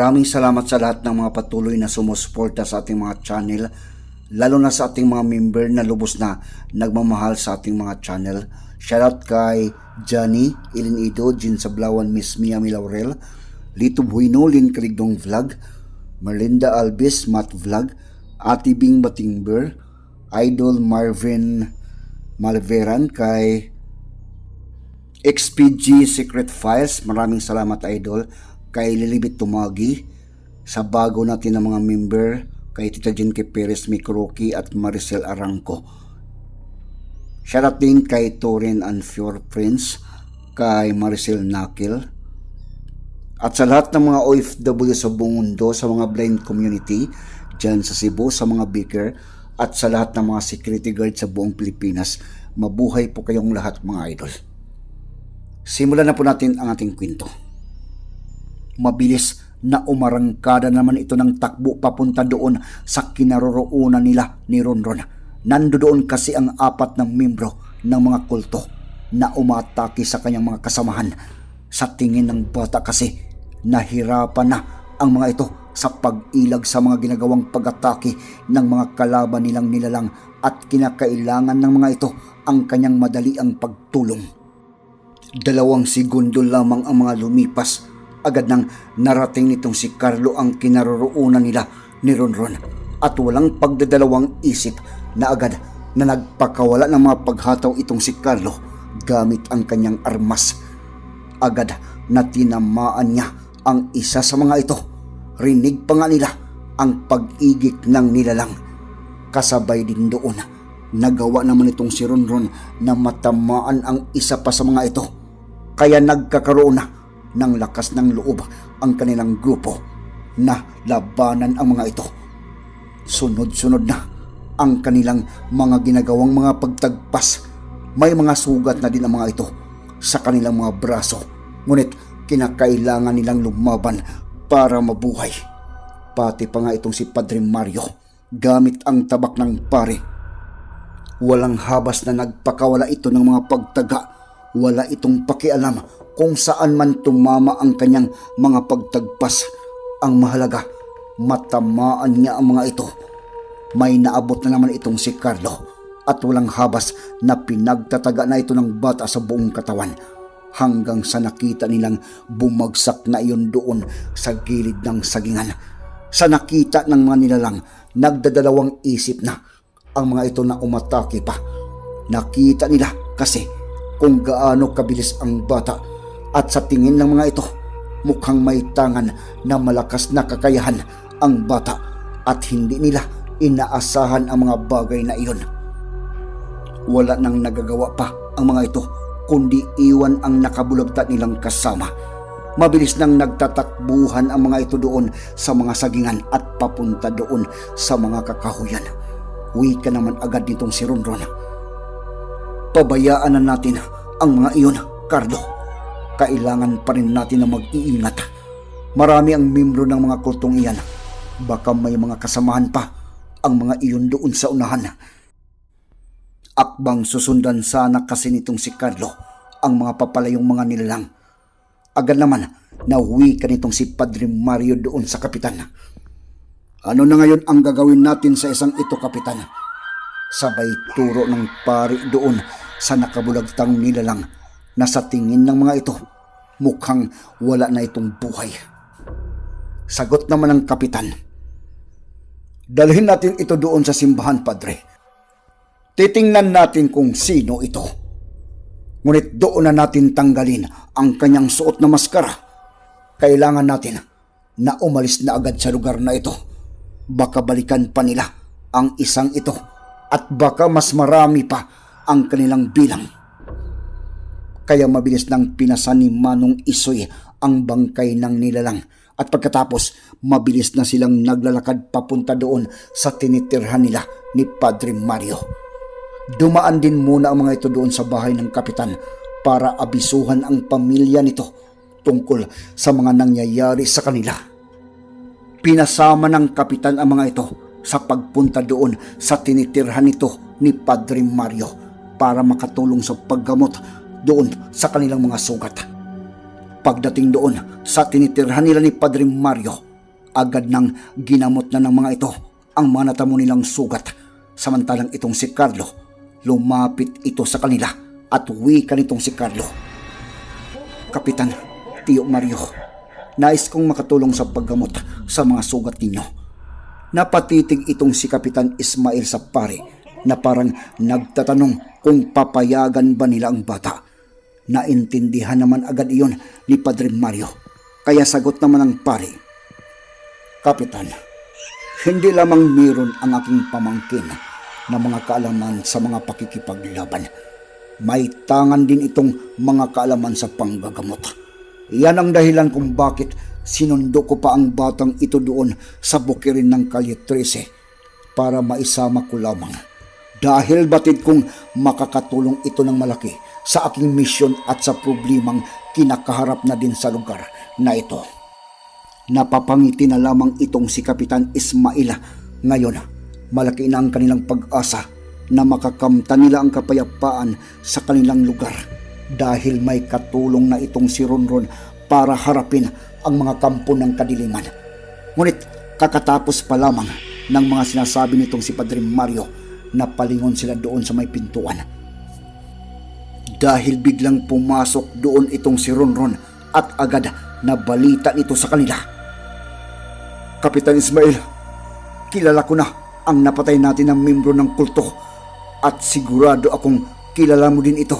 Maraming salamat sa lahat ng mga patuloy na sumusuporta sa ating mga channel, lalo na sa ating mga member na lubos na nagmamahal sa ating mga channel. Shoutout kay Johnny, Ilin Ido, Jin Sablawan, Miss Mia Milaurel, Lito Buino, Lin Kaligdong Vlog, Merlinda Albis, Matt Vlog, Ate Bing Batingber, Idol Marvin Malveran, kay XPG Secret Files, maraming salamat idol. Kay Lilibit Tumagi, sa bago natin ng mga member, kay Tita Jinky Perez Mikroki at Maricel Arangco. Shoutout din kay Torin and Fjord Prince, kay Maricel Nakil, at sa lahat ng mga OFW sa buong mundo, sa mga blind community, dyan sa Cebu, sa mga beaker, at sa lahat ng mga security guard sa buong Pilipinas, mabuhay po kayong lahat mga idol. Simulan na po natin ang ating kwento. Mabilis na umarangkada naman ito ng takbo papunta doon sa kinaroroonan nila ni Ronron. Nandoon kasi ang apat ng membro ng mga kulto na umatake sa kanyang mga kasamahan. Sa tingin ng bata kasi, nahirapan na ang mga ito sa pag-ilag sa mga ginagawang pag-atake ng mga kalaban nilang nilalang at kinakailangan ng mga ito ang kanyang madali ang pagtulong. Dalawang segundo lamang ang mga lumipas. Agad nang narating nitong si Carlo ang kinaroroonan nila ni Ronron at walang pagdadalawang isip na agad na nagpakawala ng mga paghataw itong si Carlo gamit ang kanyang armas. Agad na tinamaan niya ang isa sa mga ito. Rinig pa nga nila ang pag-igik ng nilalang. Kasabay din doon, nagawa naman itong si Ronron na matamaan ang isa pa sa mga ito. Kaya nagkakaroon na ng lakas ng loob ang kanilang grupo na labanan ang mga ito. Sunod-sunod na ang kanilang mga ginagawang mga pagtagpas. May mga sugat na din ang mga ito sa kanilang mga braso. Ngunit kinakailangan nilang lumaban para mabuhay. Pati pa nga itong si Padre Mario gamit ang tabak ng pare. Walang habas na nagpakawala ito ng mga pagtaga. Wala itong pakialam kung saan man tumama ang kanyang mga pagtagpas. Ang mahalaga, matamaan niya ang mga ito. May naabot na naman itong si Carlo at walang habas na pinagtataga na ito ng bata sa buong katawan hanggang sa nakita nilang bumagsak na iyon doon sa gilid ng sagingan. Sa nakita ng mga nilalang, nagdadalawang isip na ang mga ito na umatake pa. Nakita nila kasi kung gaano kabilis ang bata at sa tingin ng mga ito, mukhang may tangan na malakas na kakayahan ang bata at hindi nila inaasahan ang mga bagay na iyon. Wala nang nagagawa pa ang mga ito kundi iwan ang nakabulagta nilang kasama. Mabilis nang nagtatakbuhan ang mga ito doon sa mga sagingan at papunta doon sa mga kakahuyan. Uwi ka naman agad nitong si Ronron. Pabayaan na natin ang mga iyon, Carlo. Kailangan pa rin natin na mag-iingat. Marami ang membro ng mga kultong iyan. Baka may mga kasamahan pa ang mga iyon doon sa unahan. Akbang susundan sana kasi nitong si Carlo ang mga papalayong mga nilalang. Agad naman, nauwi ka nitong si Padre Mario doon sa kapitan. Ano na ngayon ang gagawin natin sa isang ito, kapitan? Sabay turo ng pari doon sa nakabulagtang nilalang na sa tingin ng mga ito, mukhang wala na itong buhay. Sagot naman ng kapitan. Dalhin natin ito doon sa simbahan, Padre. Titingnan natin kung sino ito. Ngunit doon na natin tanggalin ang kanyang suot na maskara. Kailangan natin na umalis na agad sa lugar na ito. Baka balikan pa nila ang isang ito at baka mas marami pa ang kanilang bilang. Kaya mabilis nang pinasan ni Manong Isoy ang bangkay ng nilalang at pagkatapos mabilis na silang naglalakad papunta doon sa tinitirhan nila ni Padre Mario. Dumaan din muna ang mga ito doon sa bahay ng kapitan para abisuhan ang pamilya nito tungkol sa mga nangyayari sa kanila. Pinasama ng kapitan ang mga ito sa pagpunta doon sa tinitirhan nito ni Padre Mario para makatulong sa paggamot doon sa kanilang mga sugat. Pagdating doon sa tinitirhan nila ni Padre Mario, Agad nang ginamot na ng mga ito ang mga natamo nilang sugat. Samantalang itong si Carlo, lumapit ito sa kanila at wika nitong si Carlo. Kapitan, Tio Mario, nais kong makatulong sa paggamot sa mga sugat ninyo. Napatitig itong si Kapitan Ismail sa pare na parang nagtatanong kung papayagan ba nila ang bata. Naintindihan naman agad iyon ni Padre Mario. Kaya sagot naman ang pare, Kapitan, hindi lamang meron ang aking pamangkin na mga kaalaman sa mga pakikipaglaban. May tangan din itong mga kaalaman sa panggagamot. Yan ang dahilan kung bakit sinundo ko pa ang batang ito doon sa bukirin ng Kalye 13 para maisama ko lamang. Dahil batid kong makakatulong ito ng malaki sa aking misyon at sa problemang kinakaharap na din sa lugar na ito. Napapangiti na lamang itong si Kapitan Ismail. Ngayon, malaki na ang kanilang pag-asa na makakamta nila ang kapayapaan sa kanilang lugar dahil may katulong na itong si Ronron para harapin ang mga kampo ng kadiliman. Ngunit kakatapos pa lamang ng mga sinasabi nitong si Padre Mario na palingon sila doon sa may pintuan. Dahil biglang pumasok doon itong si Ronron at agad na balita nito sa kanila. Kapitan Ismail, kilala ko na ang napatay natin ng membro ng kulto at sigurado akong kilala mo din ito.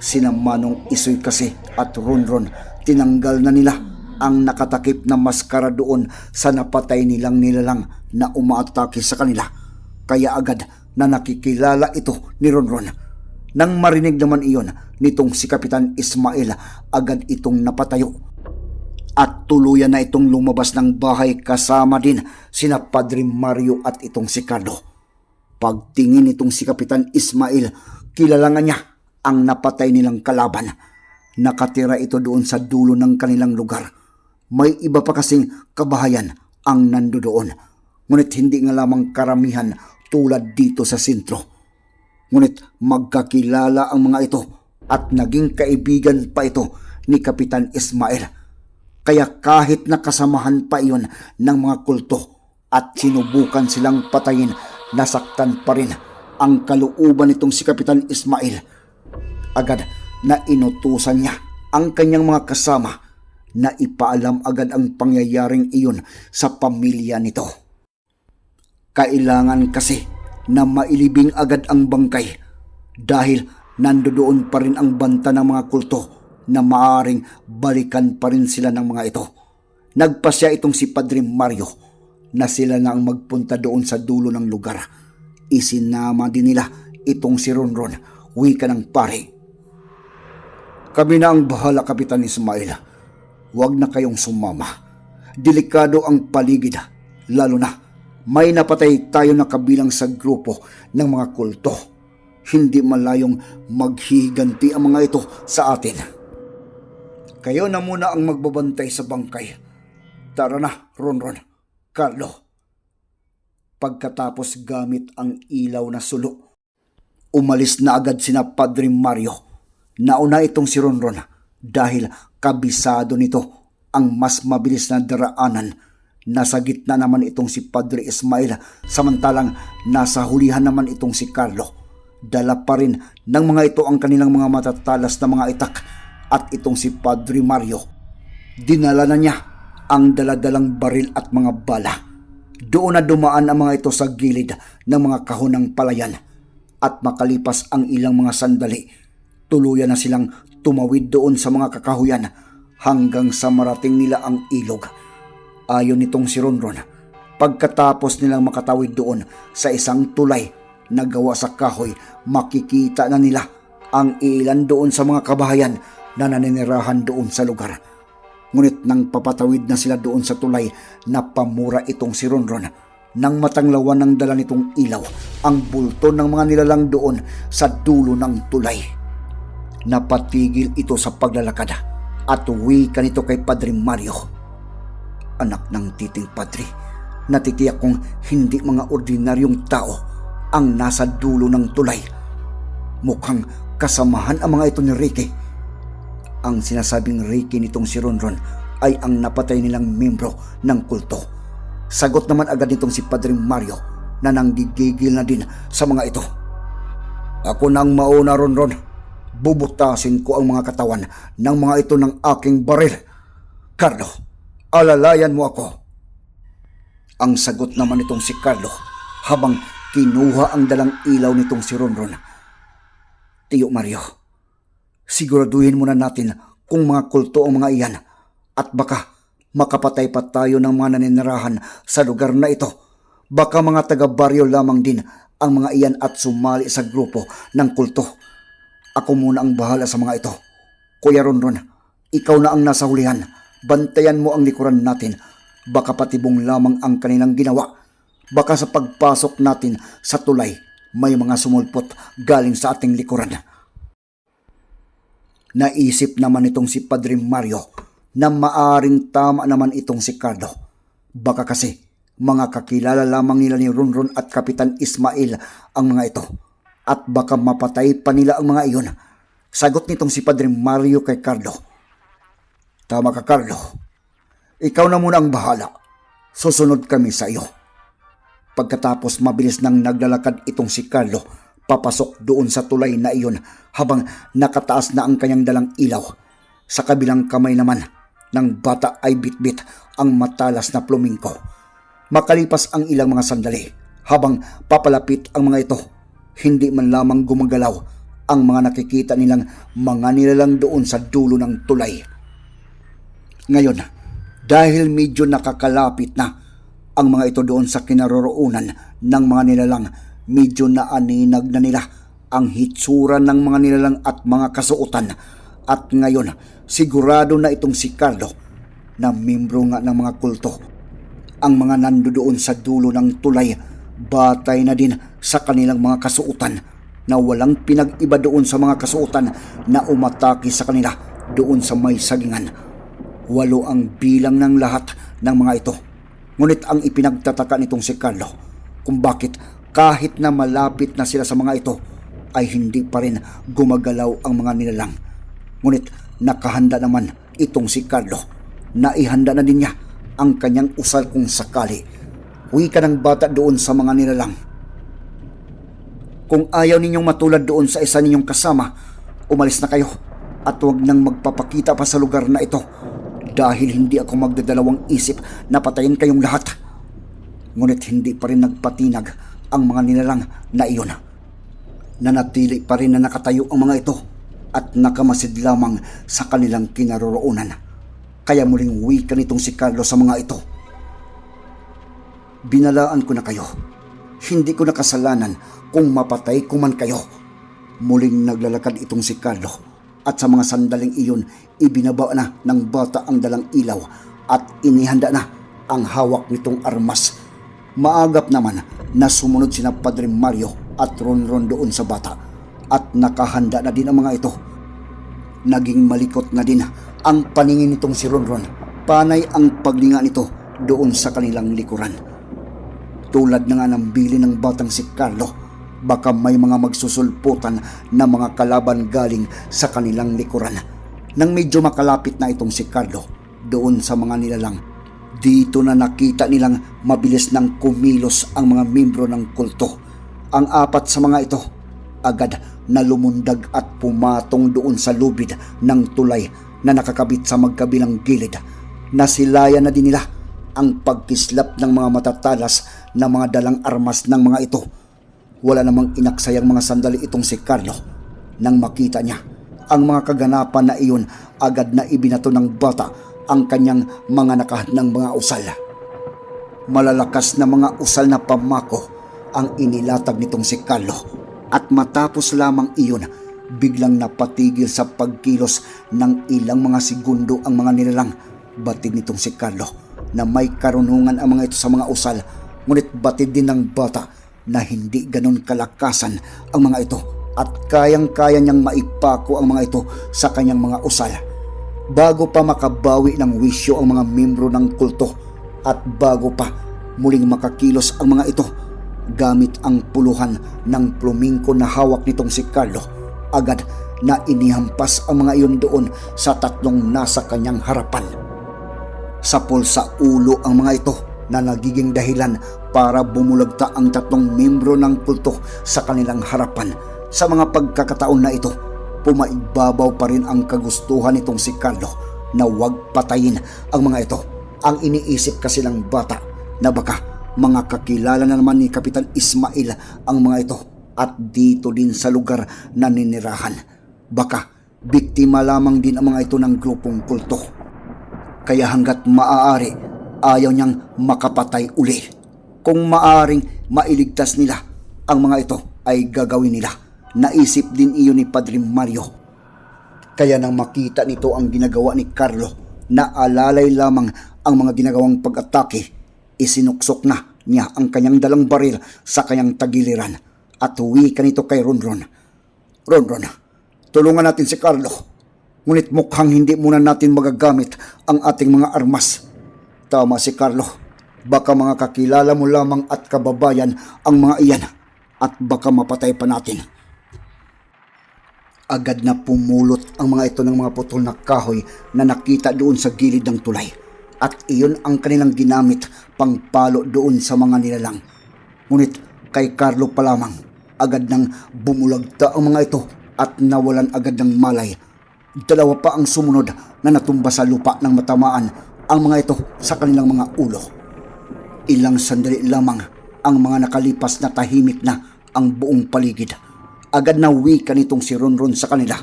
Sina Manong Isoy kasi at Ronron tinanggal na nila ang nakatakip na maskara doon sa napatay nilang nilalang na umaatake sa kanila. Kaya agad na nakikilala ito ni Ronron. Nang marinig naman iyon nitong si Kapitan Ismail, agad itong napatayo at tuluyan na itong lumabas ng bahay kasama din sina Padre Mario at itong si Carlo. Pagtingin itong si Kapitan Ismail, kilala niya ang napatay nilang kalaban. Nakatira ito doon sa dulo ng kanilang lugar. May iba pa kasing kabahayan ang nandoon. Ngunit hindi nga lamang karamihan tulad dito sa sentro. Ngunit magkakilala ang mga ito at naging kaibigan pa ito ni Kapitan Ismail. Kaya kahit nakasamahan pa iyon ng mga kulto at sinubukan silang patayin, nasaktan pa rin ang kaluuban nitong si Kapitan Ismail. Agad na inutusan niya ang kanyang mga kasama na ipaalam agad ang pangyayaring iyon sa pamilya nito. Kailangan kasi na mailibing agad ang bangkay dahil nandoon pa rin ang banta ng mga kulto na maaring balikan pa rin sila ng mga ito. Nagpasya itong si Padre Mario na sila na ang magpunta doon sa dulo ng lugar. Isinama din nila itong si Ronron, wika ng pare. Kami na ang bahala, Kapitan Ismail. Huwag na kayong sumama. Delikado ang paligid, lalo na may napatay tayo na kabilang sa grupo ng mga kulto. Hindi malayong maghihiganti ang mga ito sa atin. Kayo na muna ang magbabantay sa bangkay. Tara na, Ronron. Carlo. Pagkatapos gamit ang ilaw na sulo, umalis na agad sina Padre Mario. Nauna itong si Ronron dahil kabisado nito ang mas mabilis na daraanan. Nasa gitna naman itong si Padre Ismail samantalang nasa hulihan naman itong si Carlo. Dala pa rin ng mga ito ang kanilang mga matatalas na mga itak at itong si Padre Mario. Dinala na niya ang daladalang baril at mga bala. Doon na dumaan ang mga ito sa gilid ng mga kahon ng palayan at makalipas ang ilang mga sandali, tuluyan na silang tumawid doon sa mga kakahuyan hanggang sa marating nila ang ilog. Ayon nitong si Ronron, pagkatapos nilang makatawid doon sa isang tulay na gawa sa kahoy, makikita na nila ang ilan doon sa mga kabahayan na naninirahan doon sa lugar. Ngunit nang papatawid na sila doon sa tulay, napamura itong si Ronron. Nang matanglawan ng dala nitong ilaw, ang bulto ng mga nilalang doon sa dulo ng tulay. Napatigil ito sa paglalakad at uwi ka nito kay Padre Mario. Anak ng titing padre, natitiyak kong hindi mga ordinaryong tao ang nasa dulo ng tulay. Mukhang kasamahan ang mga ito ni Ricky. Ang sinasabing Ricky nitong si Ronron ay ang napatay nilang membro ng kulto. Sagot naman agad nitong si Padre Mario na nanggigigil na din sa mga ito. Ako nang mauna ron ron. Bubutasin ko ang mga katawan ng mga ito ng aking baril. Carlo, alalayan mo ako. Ang sagot naman nitong si Carlo habang kinuha ang dalang ilaw nitong si Ronron. Tiyo Mario, siguraduhin muna natin kung mga kulto ang mga iyan at baka makapatay pa tayo ng mga naninirahan sa lugar na ito. Baka mga taga-baryo lamang din ang mga iyan at sumali sa grupo ng kulto. Ako muna ang bahala sa mga ito. Kuya Ronron, ikaw na ang nasa hulihan. Bantayan mo ang likuran natin. Baka patibong lamang ang kanilang ginawa. Baka sa pagpasok natin sa tulay, may mga sumulpot galing sa ating likuran. Naisip naman itong si Padre Mario na maaring tama naman itong si Carlo. Baka kasi mga kakilala lamang nila ni Runrun at Kapitan Ismail ang mga ito at baka mapatay pa nila ang mga iyon. Sagot nitong si Padre Mario kay Carlo. Tama ka Carlo. Ikaw na muna ang bahala. Susunod kami sa iyo. Pagkatapos mabilis nang naglalakad itong si Carlo papasok doon sa tulay na iyon habang nakataas na ang kanyang dalang ilaw. Sa kabilang kamay naman ng bata ay bitbit ang matalas na plumingko. Makalipas ang ilang mga sandali habang papalapit ang mga ito, hindi man lamang gumagalaw ang mga nakikita nilang mga nilalang doon sa dulo ng tulay. Ngayon, dahil medyo nakakalapit na ang mga ito doon sa kinaroroonan ng mga nilalang, medyo naaninag na nila ang hitsura ng mga nilalang at mga kasuotan. At ngayon, sigurado na itong si Carlo na membro nga ng mga kulto. Ang mga nandoon sa dulo ng tulay, batay na din sa kanilang mga kasuotan na walang pinag-iba doon sa mga kasuotan na umatake sa kanila doon sa may sagingan. Walo ang bilang ng lahat ng mga ito. Ngunit ang ipinagtataka nitong si Carlo kung bakit kahit na malapit na sila sa mga ito ay hindi pa rin gumagalaw ang mga nilalang. Ngunit nakahanda naman itong si Carlo. Naihanda na din niya ang kanyang usal kung sakali. Uwi ka ng bata doon sa mga nilalang. Kung ayaw ninyong matulad doon sa isa ninyong kasama, umalis na kayo at huwag nang magpapakita pa sa lugar na ito dahil hindi ako magdadalawang isip na patayin kayong lahat. Ngunit hindi pa rin nagpatinag ang mga nilalang na iyon. Nanatili pa rin na nakatayo ang mga ito at nakamasid lamang sa kanilang kinaroroonan. Kaya muling wika nitong si Carlo sa mga ito. Binalaan ko na kayo. Hindi ko nakasalanan kung mapatay ko man kayo. Muling naglalakad itong si Carlo at sa mga sandaling iyon ibinaba na ng bata ang dalang ilaw at inihanda na ang hawak nitong armas. Maagap naman na sumunod sina Padre Mario at Ronron doon sa bata at nakahanda na din ang mga ito. Naging malikot na din ang paningin nitong si Ronron. Panay ang paglinga nito doon sa kanilang likuran. Tulad na nga ng bili ng batang si Carlo, baka may mga magsusulputan na mga kalaban galing sa kanilang likuran. Nang medyo makalapit na itong si Carlo, doon sa mga nilalang, dito na nakita nilang mabilis nang kumilos ang mga membro ng kulto. Ang apat sa mga ito, agad na lumundag at pumatong doon sa lubid ng tulay na nakakabit sa magkabilang gilid. Nasilayan na din nila ang pagkislap ng mga matatalas na mga dalang armas ng mga ito. Wala namang inaksayang mga sandali itong si Carlo. Nang makita niya ang mga kaganapan na iyon, agad na ibinato ng bata ang kanyang mga nakahandang mga usal. Malalakas na mga usal na pamako ang inilatag nitong si Carlo at matapos lamang iyon, biglang napatigil sa pagkilos ng ilang mga segundo ang mga nilalang batid nitong si Carlo na may karunungan ang mga ito sa mga usal ngunit batid din ng bata na hindi ganon kalakasan ang mga ito at kayang-kaya niyang maipako ang mga ito sa kanyang mga usal bago pa makabawi ng wisyo ang mga membro ng kulto at bago pa muling makakilos ang mga ito gamit ang puluhan ng plumingko na hawak nitong si Carlo agad na inihampas ang mga iyon doon sa tatlong nasa kanyang harapan. Sa ulo ang mga ito na nagiging dahilan para bumulagta ang tatlong membro ng kulto sa kanilang harapan. Sa mga pagkakataon na ito, pumaibabaw pa rin ang kagustuhan nitong si Carlo na huwag patayin ang mga ito. Ang iniisip kasi ng bata na baka mga kakilala na naman ni Kapitan Ismail ang mga ito at dito din sa lugar na ninirahan. Baka biktima lamang din ang mga ito ng grupong kulto. Kaya hanggat maaari, ayaw niyang makapatay uli. Kung maaring mailigtas nila ang mga ito ay gagawin nila. Naisip din iyon ni Padre Mario. Kaya nang makita nito ang ginagawa ni Carlo na alalay lamang ang mga ginagawang pag-atake, isinuksok na niya ang kanyang dalang baril sa kanyang tagiliran at huwi ka nito kay Ronron. Ronron, tulungan natin si Carlo. Ngunit mukhang hindi muna natin magagamit ang ating mga armas. Tama si Carlo. Baka mga kakilala mo lamang at kababayan ang mga iyan at baka mapatay pa natin. Agad na pumulot ang mga ito ng mga putol na kahoy na nakita doon sa gilid ng tulay. At iyon ang kanilang ginamit pang palo doon sa mga nilalang. Ngunit kay Carlo pa lamang, agad nang bumulagta ang mga ito at nawalan agad ng malay. Dalawa pa ang sumunod na natumba sa lupa ng matamaan ang mga ito sa kanilang mga ulo. Ilang sandali lamang ang mga nakalipas na tahimik na ang buong paligid. Agad na wika nitong si Ronron sa kanila.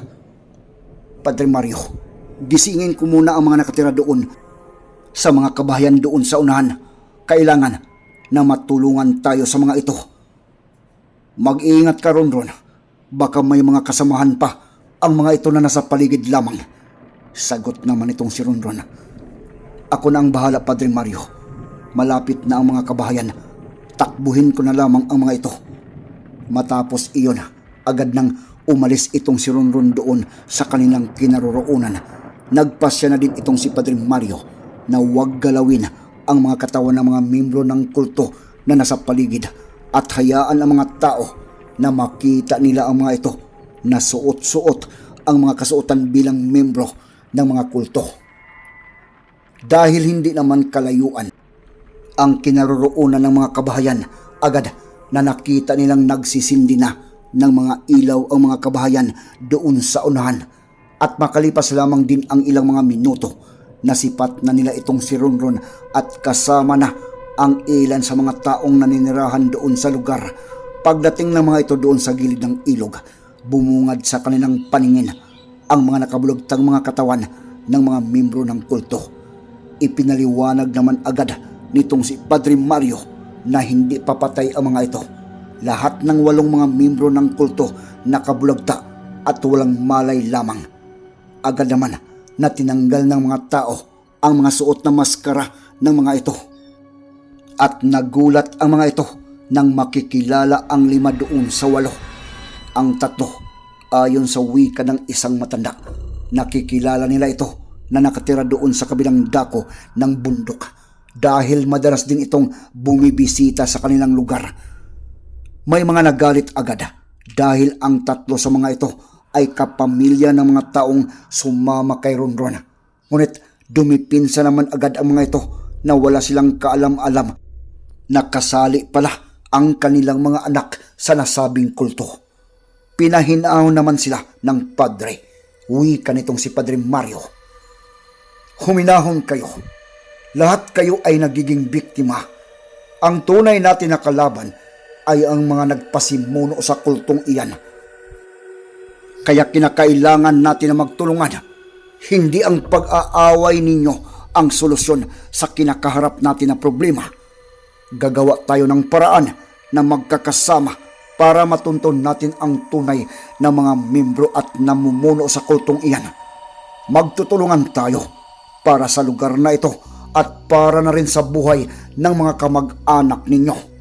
Padre Mario, gisingin ko muna ang mga nakatira doon sa mga kabahayan doon sa unahan. Kailangan na matulungan tayo sa mga ito. Mag-iingat ka Ronron. Baka may mga kasamahan pa ang mga ito na nasa paligid lamang. Sagot naman itong si Ronron. Ako na ang bahala, Padre Mario. Malapit na ang mga kabahayan. Takbuhin ko na lamang ang mga ito. Matapos iyon, agad nang umalis itong si Ronron doon sa kanilang kinaroroonan. Nagpasya na din itong si Padre Mario na huwag galawin ang mga katawan ng mga membro ng kulto na nasa paligid at hayaan ang mga tao na makita nila ang mga ito na suot-suot ang mga kasuotan bilang membro ng mga kulto dahil hindi naman kalayuan ang kinaroroonan ng mga kabahayan agad na nakita nilang nagsisindi na ng mga ilaw ang mga kabahayan doon sa unahan. At makalipas lamang din ang ilang mga minuto nasipat na nila itong si Ronron at kasama na ang ilan sa mga taong naninirahan doon sa lugar. Pagdating ng mga ito doon sa gilid ng ilog bumungad sa kanilang paningin ang mga nakabulagtang mga katawan ng mga membro ng kulto Ipinaliwanag naman agad nitong si Padre Mario na hindi papatay ang mga ito. Lahat ng walong mga membro ng kulto nakabulagta at walang malay lamang. Agad naman na tinanggal ng mga tao ang mga suot na maskara ng mga ito. At nagulat ang mga ito nang makikilala ang lima doon sa walo. Ang tatlo, ayon sa wika ng isang matanda, nakikilala nila ito na nakatira doon sa kabilang dako ng bundok dahil madalas din itong bumibisita sa kanilang lugar. May mga nagalit agad dahil ang tatlo sa mga ito ay kapamilya ng mga taong sumama kay Ronron. Ngunit dumipinsa naman agad ang mga ito na wala silang kaalam-alam. Nakasali pala ang kanilang mga anak sa nasabing kulto. Pinahinaaw naman sila ng padre. Wika nitong si Padre Mario huminahon kayo. Lahat kayo ay nagiging biktima. Ang tunay natin na kalaban ay ang mga nagpasimuno sa kultong iyan. Kaya kinakailangan natin na magtulungan. Hindi ang pag-aaway ninyo ang solusyon sa kinakaharap natin na problema. Gagawa tayo ng paraan na magkakasama para matunton natin ang tunay na mga membro at namumuno sa kultong iyan. Magtutulungan tayo para sa lugar na ito at para na rin sa buhay ng mga kamag-anak ninyo.